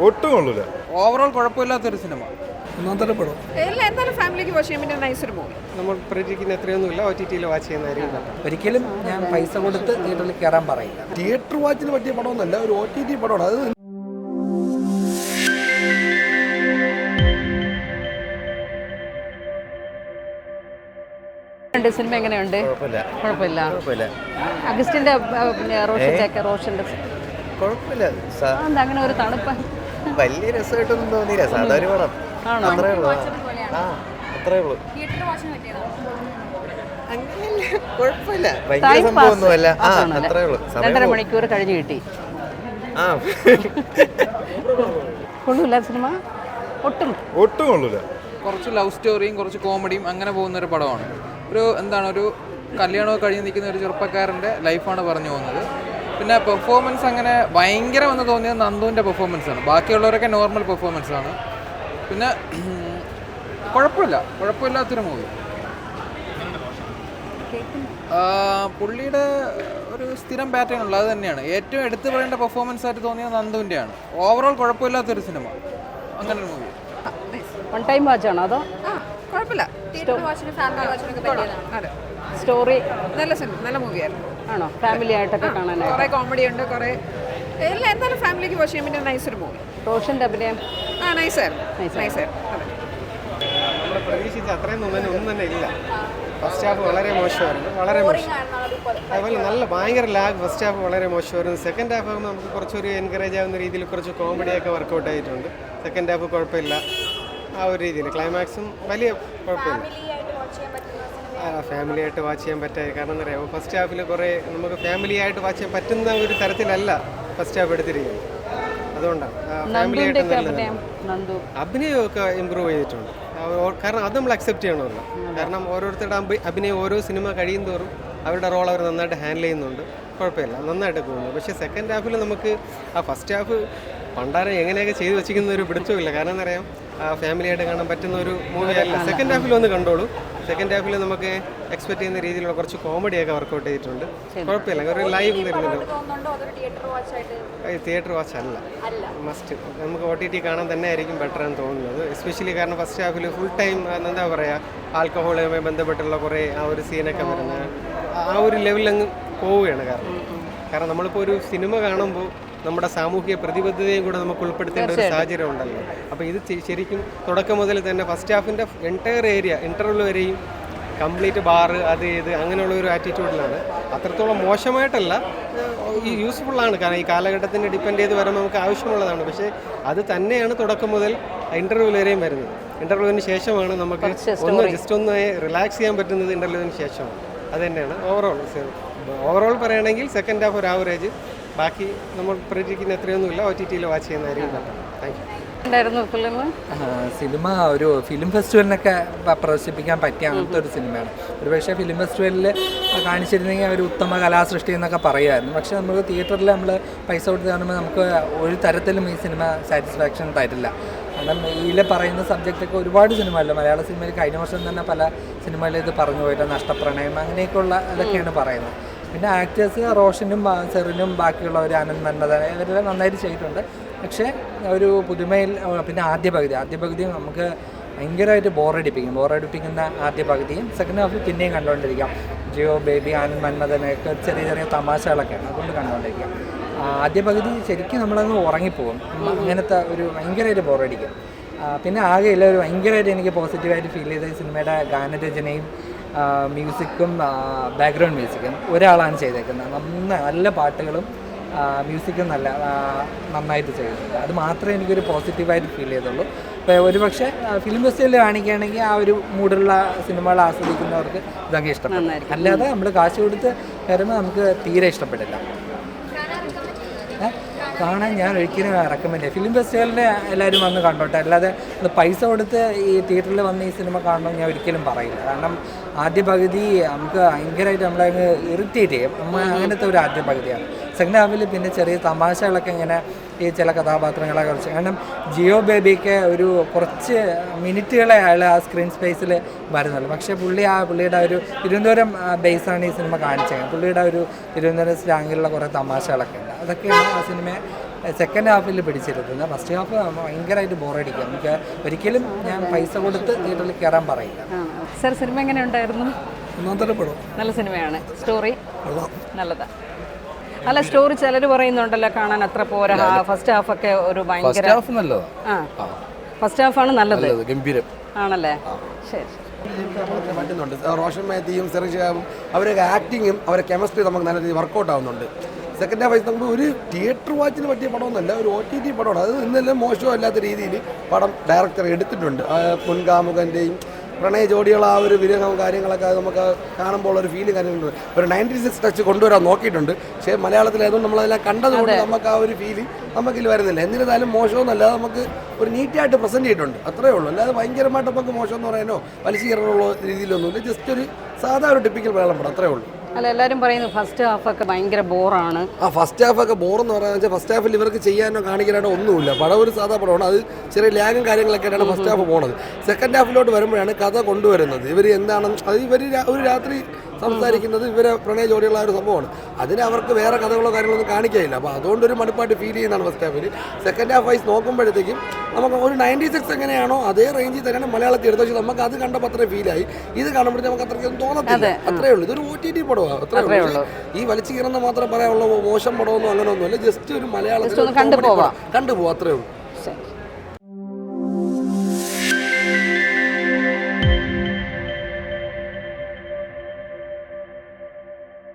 ഒട്ടും കൊള്ളൂല. ഓവറോൾ കുഴപ്പമില്ലാത്തൊരു സിനിമ പടം എന്തായാലും ഫാമിലിക്ക് വാച്ച് ചെയ്യാൻ പറ്റിയ നൈസ് ഒരു മൂവി നമ്മൾ പ്രതീക്ഷിക്കുന്ന എത്രയൊന്നുമില്ല ഒ ടി ടിയിൽ വാച്ച് ചെയ്യുന്നതായിരിക്കും better. ഒരിക്കലും ഞാൻ പൈസ കൊടുത്ത് തിയേറ്ററിൽ കയറാൻ പറയില്ല. തിയേറ്റർ വാച്ചിന് പറ്റിയ പടമൊന്നല്ല ഒരു ഒ ടി ടി പടമാണ്. അത് ഉണ്ട് സിനിമ എങ്ങനെയുണ്ട്? കുഴപ്പമില്ല. അഗസ്റ്റിന്റെ ആ, പിന്നെ റോഷന്റെ ഒക്കെ റോഷന്റെ കുഴപ്പമില്ല. സ- എന്താ അങ്ങനെ ഒരു തണുപ്പ്? വലിയ രസമായിട്ടൊന്നും തോന്നിയില്ല. സാധാരണ പടം? അത്രേ ഉള്ളൂ. ആ അത്രേ ഉള്ളൂ. കുഴപ്പമില്ല. ഭയങ്കര. സംഭവമൊന്നുമല്ല. ആ അത്രേ ഉള്ളൂ. രണ്ടര മണിക്കൂർ കഴിഞ്ഞ് കിട്ടി. ആ. കൊള്ളൂല സിനിമ? ഒട്ടും. ഒട്ടും കൊള്ളൂല. കുറച്ച് ലവ് സ്റ്റോറിയും കുറച്ച് കോമഡിയും അങ്ങനെ പോകുന്ന ഒരു പടമാണ്. ഒരു എന്താണ് ഒരു കല്യാണമൊക്കെ കഴിഞ്ഞ് നിൽക്കുന്ന ഒരു ചെറുപ്പക്കാരന്റെ ലൈഫാണ് പറഞ്ഞു പോകുന്നത്. പിന്നെ പെർഫോമൻസ് അങ്ങനെ ഭയങ്കര വന്ന് തോന്നിയത് നന്ദുവിന്റെ പെർഫോമൻസ് ആണ്. ബാക്കിയുള്ളവരൊക്കെ നോർമൽ പെർഫോമൻസ് ആണ്. പിന്നെ കുഴപ്പമില്ല. കുഴപ്പമില്ലാത്തൊരു മൂവി പുള്ളിയുടെ ഒരു സ്ഥിരം പാറ്റേൺ ഉള്ളത് അത് തന്നെയാണ്. ഏറ്റവും എടുത്തു പറയേണ്ട പെർഫോമൻസ് ആയിട്ട് തോന്നിയത് നന്ദുവിന്റെയാണ്. ഓവറോൾ കുഴപ്പമില്ലാത്തൊരു സിനിമ അങ്ങനെ ഒരു മൂവി വൺ ടൈം വാച്ചാണോ അതോ? ആ കുഴപ്പമില്ല. സ്റ്റോറി നല്ല സിനിമ നല്ല മൂവിയായിരുന്നു. ആണോ? ഫാമിലി ആയിട്ടൊക്കെ കാണാനായി കുറേ കോമഡി ഉണ്ട് കുറേ എല്ലാം എന്തായാലും ഫാമിലിക്ക് വാച്ച് ചെയ്യാൻ പറ്റിയ നൈസ് ഒരു മൂവി റോഷന്റെ അഭിനയം. ആ നൈസായിരുന്നു നൈസായിരുന്നു അതെ. നമ്മൾ പ്രതീക്ഷിച്ച അത്രയും തന്നെ ഒന്നും തന്നെ ഇല്ല. ഫസ്റ്റ് ഹാഫ് വളരെ മോശമായിരുന്നു വളരെ മോശം. അതുപോലെ നല്ല ഭയങ്കര ലാഗ് ഫസ്റ്റ് ഹാഫ് വളരെ മോശമായിരുന്നു. സെക്കൻഡ് ഹാഫ് ആകുമ്പോൾ നമുക്ക് കുറച്ചൊരു എൻകറേജ് ആവുന്ന രീതിയിൽ കുറച്ച് കോമഡിയൊക്കെ വർക്കൗട്ട് ആയിട്ടുണ്ട്. സെക്കൻഡ് ഹാഫ് കുഴപ്പമില്ല. ആ ഒരു രീതിയിൽ ക്ലൈമാക്സും വലിയ കുഴപ്പമില്ല. ഫാമിലി ആയിട്ട് വാച്ച് ചെയ്യാൻ പറ്റായി കാരണം എന്താ പറയുക ഫസ്റ്റ് ഹാഫിൽ കുറേ നമുക്ക് ഫാമിലി ആയിട്ട് വാച്ച് ചെയ്യാൻ പറ്റുന്ന ഒരു തരത്തിലല്ല ഫസ്റ്റ് ഹാഫ് എടുത്തിരിക്കുന്നത്. അതുകൊണ്ടാണ് ഫാമിലി ആയിട്ട് ഒക്കെ നന്ദു. അഭിനയമൊക്കെ ഇമ്പ്രൂവ് ചെയ്തിട്ടുണ്ട്. കാരണം അത് നമ്മൾ അക്സെപ്റ്റ് ചെയ്യണമല്ലോ കാരണം ഓരോരുത്തരുടെ അഭിനയം ഓരോ സിനിമ കഴിയും തോറും അവരുടെ റോൾ അവർ നന്നായിട്ട് ഹാൻഡിൽ ചെയ്യുന്നുണ്ട്. കുഴപ്പമില്ല നന്നായിട്ട് പോകുന്നു. പക്ഷേ സെക്കൻഡ് ഹാഫിൽ നമുക്ക് ആ ഫസ്റ്റ് ഹാഫ് പണ്ടാരം എങ്ങനെയൊക്കെ ചെയ്തു വെച്ചിരിക്കുന്ന ഒരു പിടുത്തമില്ല. കാരണം എന്താ ഫാമിലി ആയിട്ട് കാണാൻ പറ്റുന്ന ഒരു മൂവി അല്ല. സെക്കൻഡ് ഹാഫിൽ ഒന്ന് കണ്ടോളൂ. സെക്കൻഡ് ഹാഫിൽ നമുക്ക് എക്സ്പെക്ട് ചെയ്യുന്ന രീതിയിലുള്ള കുറച്ച് കോമഡിയൊക്കെ വർക്കൗട്ട് ചെയ്തിട്ടുണ്ട്. കുഴപ്പമില്ല. ഒരു ലൈവ് തരുന്നുണ്ട് തിയേറ്റർ വാച്ച് അല്ല. മസ്റ്റ് നമുക്ക് ഒ ടി ടി കാണാൻ തന്നെ ആയിരിക്കും ബെറ്റർ എന്ന് തോന്നുന്നത്. എസ്പെഷ്യലി കാരണം ഫസ്റ്റ് ഹാഫിൽ ഫുൾ ടൈം എന്താ പറയുക ആൽക്കഹോളുമായി ബന്ധപ്പെട്ടുള്ള കുറേ ആ ഒരു സീനൊക്കെ വരുന്ന ആ- ആ ഒരു ലെവലിൽ അങ്ങ് പോവുകയാണ് കാരണം. കാരണം നമ്മളിപ്പോൾ ഒരു സിനിമ കാണുമ്പോൾ നമ്മുടെ സാമൂഹിക പ്രതിബദ്ധതയും കൂടെ നമുക്ക് ഉൾപ്പെടുത്തേണ്ട ഒരു സാഹചര്യം ഉണ്ടല്ലോ. അപ്പോൾ ഇത് ശരിക്കും തുടക്കം മുതൽ തന്നെ ഫസ്റ്റ് ഹാഫിന്റെ എന്റയർ ഏരിയ ഇന്റർവ്യൂ വരെയും കംപ്ലീറ്റ് ബാറ് അത് ഇത് അങ്ങനെയുള്ള ഒരു ആറ്റിറ്റ്യൂഡിലാണ് അത്രത്തോളം മോശമായിട്ടല്ല ഈ യൂസ്ഫുള്ളാണ് കാരണം ഈ കാലഘട്ടത്തിനെ ഡിപ്പെൻഡ് ചെയ്ത് വരുമ്പോൾ നമുക്ക് ആവശ്യമുള്ളതാണ്. പക്ഷേ അത് തന്നെയാണ് തുടക്കം മുതൽ ഇന്റർവ്യൂ വരെയും വരുന്നത്. ഇന്റർവ്യൂവിന് ശേഷമാണ് നമുക്ക് ഒന്ന് ജസ്റ്റ് ഒന്ന് റിലാക്സ് ചെയ്യാൻ പറ്റുന്നത് ഇന്റർവ്യൂവിന് ശേഷമാണ്. അത് തന്നെയാണ് ഓവറോൾ ഓവറോൾ പറയുകയാണെങ്കിൽ സെക്കൻഡ് ഹാഫ് ഒരു ആവറേജ് ബാക്കി നമ്മൾ പ്രതീക്ഷിക്കുന്ന എത്രയൊന്നുമില്ല. ഒ ടി ടിയിൽ വാച്ച് ചെയ്യുന്നതായിരിക്കും താങ്ക് യു സിനിമ ഒരു ഫിലിം ഫെസ്റ്റിവലിനൊക്കെ പ്രദർശിപ്പിക്കാൻ പറ്റിയ അങ്ങനത്തെ ഒരു സിനിമയാണ്. ഒരുപക്ഷെ ഫിലിം ഫെസ്റ്റിവലിൽ കാണിച്ചിരുന്നെങ്കിൽ ഒരു ഉത്തമ കലാസൃഷ്ടി എന്നൊക്കെ പറയുമായിരുന്നു. പക്ഷേ നമുക്ക് തിയേറ്ററിൽ നമ്മൾ പൈസ കൊടുത്ത് കാണുമ്പോൾ നമുക്ക് ഒരു തരത്തിലും ഈ സിനിമ സാറ്റിസ്ഫാക്ഷൻ തരില്ല. കാരണം ഇതിൽ പറയുന്ന സബ്ജക്റ്റൊക്കെ ഒരുപാട് സിനിമകളിൽ മലയാള സിനിമയിൽ കഴിഞ്ഞ വർഷം തന്നെ പല സിനിമകളിൽ ഇത് പറഞ്ഞു പോയിട്ട് നഷ്ടപ്രണയം അങ്ങനെയൊക്കെയുള്ള ഇതൊക്കെയാണ് പറയുന്നത്. പിന്നെ ആക്ടേഴ്സ് റോഷനും സെറിനും ബാക്കിയുള്ളവർ ആനന്ദ് മന്നത ഇവരെല്ലാം നന്നായിട്ട് ചെയ്തിട്ടുണ്ട്. പക്ഷേ ഒരു പുതുമയിൽ പിന്നെ ആദ്യ പകുതി ആദ്യ പകുതി നമുക്ക് ഭയങ്കരമായിട്ട് ബോറടിപ്പിക്കും ബോറടിപ്പിക്കുന്ന ആദ്യ പകുതിയും സെക്കൻഡ് ഹാഫിൽ പിന്നെയും കണ്ടുകൊണ്ടിരിക്കാം. ജിയോ ബേബി ആനന്ദ് മന്മഥനൊക്കെ ചെറിയ ചെറിയ തമാശകളൊക്കെയാണ് അതുകൊണ്ട് കണ്ടുകൊണ്ടിരിക്കാം. ആദ്യ പകുതി ശരിക്കും നമ്മളങ്ങ് ഉറങ്ങിപ്പോകും. അങ്ങനത്തെ ഒരു ഭയങ്കരമായിട്ട് ബോറടിക്കും പിന്നെ ഇല്ല ഒരു ഭയങ്കരമായിട്ട് എനിക്ക് പോസിറ്റീവായിട്ട് ഫീൽ ചെയ്ത സിനിമയുടെ ഗാനരചനയും മ്യൂസിക്കും ബാക്ക്ഗ്രൗണ്ട് മ്യൂസിക്കും ഒരാളാണ് ചെയ്തേക്കുന്നത്. നന്ന നല്ല പാട്ടുകളും മ്യൂസിക്കും നല്ല നന്നായിട്ട് ചെയ്തിട്ടുണ്ട്. അത് മാത്രമേ എനിക്കൊരു പോസിറ്റീവായിട്ട് ഫീൽ ചെയ്തുള്ളൂ. ഇപ്പോൾ ഒരു പക്ഷേ ഫിലിം ഫെസ്റ്റിവലിൽ കാണിക്കുകയാണെങ്കിൽ ആ ഒരു മൂഡുള്ള സിനിമകൾ ആസ്വദിക്കുന്നവർക്ക് ഇതൊക്കെ ഇഷ്ടപ്പെടും അല്ലാതെ നമ്മൾ കാശ് കൊടുത്ത് കയറുമ്പോൾ നമുക്ക് തീരെ ഇഷ്ടപ്പെടില്ല? കാണാൻ ഞാൻ ഒരിക്കലും റെക്കമെൻഡ് ഫിലിം ഫെസ്റ്റിവലിന് എല്ലാവരും വന്ന് കണ്ടോട്ടെ. അല്ലാതെ ഒന്ന് പൈസ കൊടുത്ത് ഈ തിയേറ്ററിൽ വന്ന് ഈ സിനിമ കാണണമെന്ന് ഞാൻ ഒരിക്കലും പറയില്ല. കാരണം ആദ്യ പകുതി നമുക്ക് ഭയങ്കരമായിട്ട് നമ്മളെ അങ്ങ് ഇറിറ്റേറ്റ് ചെയ്യും. അങ്ങനത്തെ ഒരു ആദ്യ പകുതിയാണ്. സെക്കൻഡ് ഹാഫിൽ പിന്നെ ചെറിയ തമാശകളൊക്കെ ഇങ്ങനെ ഈ ചില കഥാപാത്രങ്ങളെ കുറിച്ച്. കാരണം ജിയോ ബേബിക്ക് ഒരു കുറച്ച് മിനിറ്റുകളെ അയാൾ ആ സ്ക്രീൻ സ്പേസിൽ വരുന്നുള്ളൂ. പക്ഷേ പുള്ളി ആ പുള്ളിയുടെ ഒരു തിരുവനന്തപുരം ബേസാണ് ഈ സിനിമ കാണിച്ചത്. പുള്ളിയുടെ ഒരു തിരുവനന്തപുരം സ്ലാങ്ങിലുള്ള കുറേ തമാശകളൊക്കെ. അതൊക്കെയാണ് ആ സിനിമയെ സെക്കൻഡ് ഹാഫിൽ പിടിച്ചിരുന്നത്. ഫസ്റ്റ് ഹാഫ് ഭയങ്കരമായിട്ട് ബോറടിക്കുക. നമുക്ക് ഒരിക്കലും ഞാൻ പൈസ കൊടുത്ത് തിയേറ്ററിൽ കയറാൻ പറയില്ല. സർ സിനിമ എങ്ങനെ ഉണ്ടായിരുന്നു ഒന്നാമത്തെ പടം. നല്ല സിനിമയാണ്. സ്റ്റോറി നല്ലതാ. അല്ല സ്റ്റോറി ചിലർ പറയുന്നുണ്ടല്ലോ കാണാൻ അത്ര പോരാ. ഫസ്റ്റ് ഹാഫ് ഒക്കെ ഒരു ഭയങ്കര ഫസ്റ്റ് ഹാഫ് ആണ് നല്ലത്. ഗംഭീരം. ആണല്ലേ? ശരി പറ്റുന്നുണ്ട് റോഷൻ മേത്തിയും സെറിഷാബും അവരുടെ ആക്ടിങ്ങും അവരുടെ കെമിസ്ട്രി നമുക്ക് നല്ല രീതിയിൽ വർക്കൗട്ട് ആവുന്നുണ്ട്. സെക്കൻഡ് ഹാഫ് വൈസ് നമുക്ക് ഒരു തിയേറ്റർ വാച്ചിന് പറ്റിയ പടമൊന്നുമല്ല ഒരു ഒ ടി ടി പടമാണ്. അത് ഇന്നെല്ലാം മോശമല്ലാത്ത രീതിയിൽ പടം ഡയറക്ടർ എടുത്തിട്ടുണ്ട്. മുൻകാമുകന്റെയും പ്രണയ ജോഡിയുള്ള ആ ഒരു വിരഹവും കാര്യങ്ങളൊക്കെ നമുക്ക് കാണുമ്പോൾ ഒരു ഫീൽ കാര്യങ്ങളുണ്ട്. ഒരു നയന്റി സിക്സ് ടച്ച് കൊണ്ടുവരാൻ നോക്കിയിട്ടുണ്ട്. പക്ഷേ മലയാളത്തിലായതുകൊണ്ട് നമ്മളതെല്ലാം കണ്ടതുകൊണ്ട് നമുക്ക് ആ ഒരു ഫീൽ നമുക്കിൽ വരുന്നില്ല. എന്നിരുന്നാലും മോശമൊന്നുമല്ല നമുക്ക് ഒരു നീറ്റായിട്ട് പ്രസന്റ് ചെയ്തിട്ടുണ്ട്. അത്രേ ഉള്ളൂ. അല്ലാതെ ഭയങ്കരമായിട്ട് നമുക്ക് മോശം എന്ന് പറയാനോ വലിച്ചു കയറാനുള്ള രീതിയിലൊന്നുമില്ല. ജസ്റ്റ് ഒരു സാധാരണ ഒരു ടിപ്പിക്കൽ മലയാളം പടം അത്രേ ഉള്ളൂ. അല്ല എല്ലാവരും പറയുന്നു ഫസ്റ്റ് ഹാഫ് ഒക്കെ ഭയങ്കര ബോറാണ്. ആ ഫസ്റ്റ് ഹാഫ് ഒക്കെ ബോർ എന്ന് പറഞ്ഞാൽ ഫസ്റ്റ് ഹാഫിൽ ഇവർക്ക് ചെയ്യാനോ കാണിക്കാനോ ഒന്നുമില്ല. പടം ഒരു സാധാ പടമാണ്. അത് ചെറിയ ലാഗും കാര്യങ്ങളൊക്കെ ആയിട്ടാണ് ഫസ്റ്റ് ഹാഫ് പോണത് സെക്കൻഡ് ഹാഫിലോട്ട് വരുമ്പോഴാണ് കഥ കൊണ്ടുവരുന്നത്. ഇവർ എന്താണ് അത് ഇവർ ഒരു രാത്രി സംസാരിക്കുന്നത് ഇവരെ പ്രണയ ജോഡിയുള്ള ഒരു സംഭവമാണ്. അതിന് അവർക്ക് വേറെ കഥകളോ കാര്യങ്ങളോ ഒന്നും അപ്പോൾ അതുകൊണ്ടൊരു മടുപ്പായിട്ട് ഫീൽ ചെയ്യുന്നതാണ് ഫസ്റ്റ് ഹാഫിൽ സെക്കൻഡ് ഹാഫ് വൈസ് നോക്കുമ്പോഴത്തേക്കും നമുക്ക് ഒരു നയന്റി സിക്സ് എങ്ങനെയാണോ അതേ റേഞ്ചിൽ തന്നെയാണ് മലയാളത്തിൽ എടുത്തത് പക്ഷേ നമുക്ക് അത് കണ്ടപ്പോൾ അത്രയും ഫീലായി ഇത് കാണുമ്പോഴത്തേക്ക് നമുക്ക് അത്രയ്ക്കൊന്നും തോന്നത്തില്ല. അത്രേ ഉള്ളൂ. ഇതൊരു ഒ ടി ടി പടമാണ് അത്രേ ഉള്ളൂ. ഈ വലിച്ചു കീറുന്ന മാത്രം പറയാനുള്ള മോശം പടമൊന്നും അങ്ങനെ ഒന്നുമല്ല ജസ്റ്റ് ഒരു മലയാളത്തിൽ. കണ്ടുപോകാം അത്രേ ഉള്ളൂ.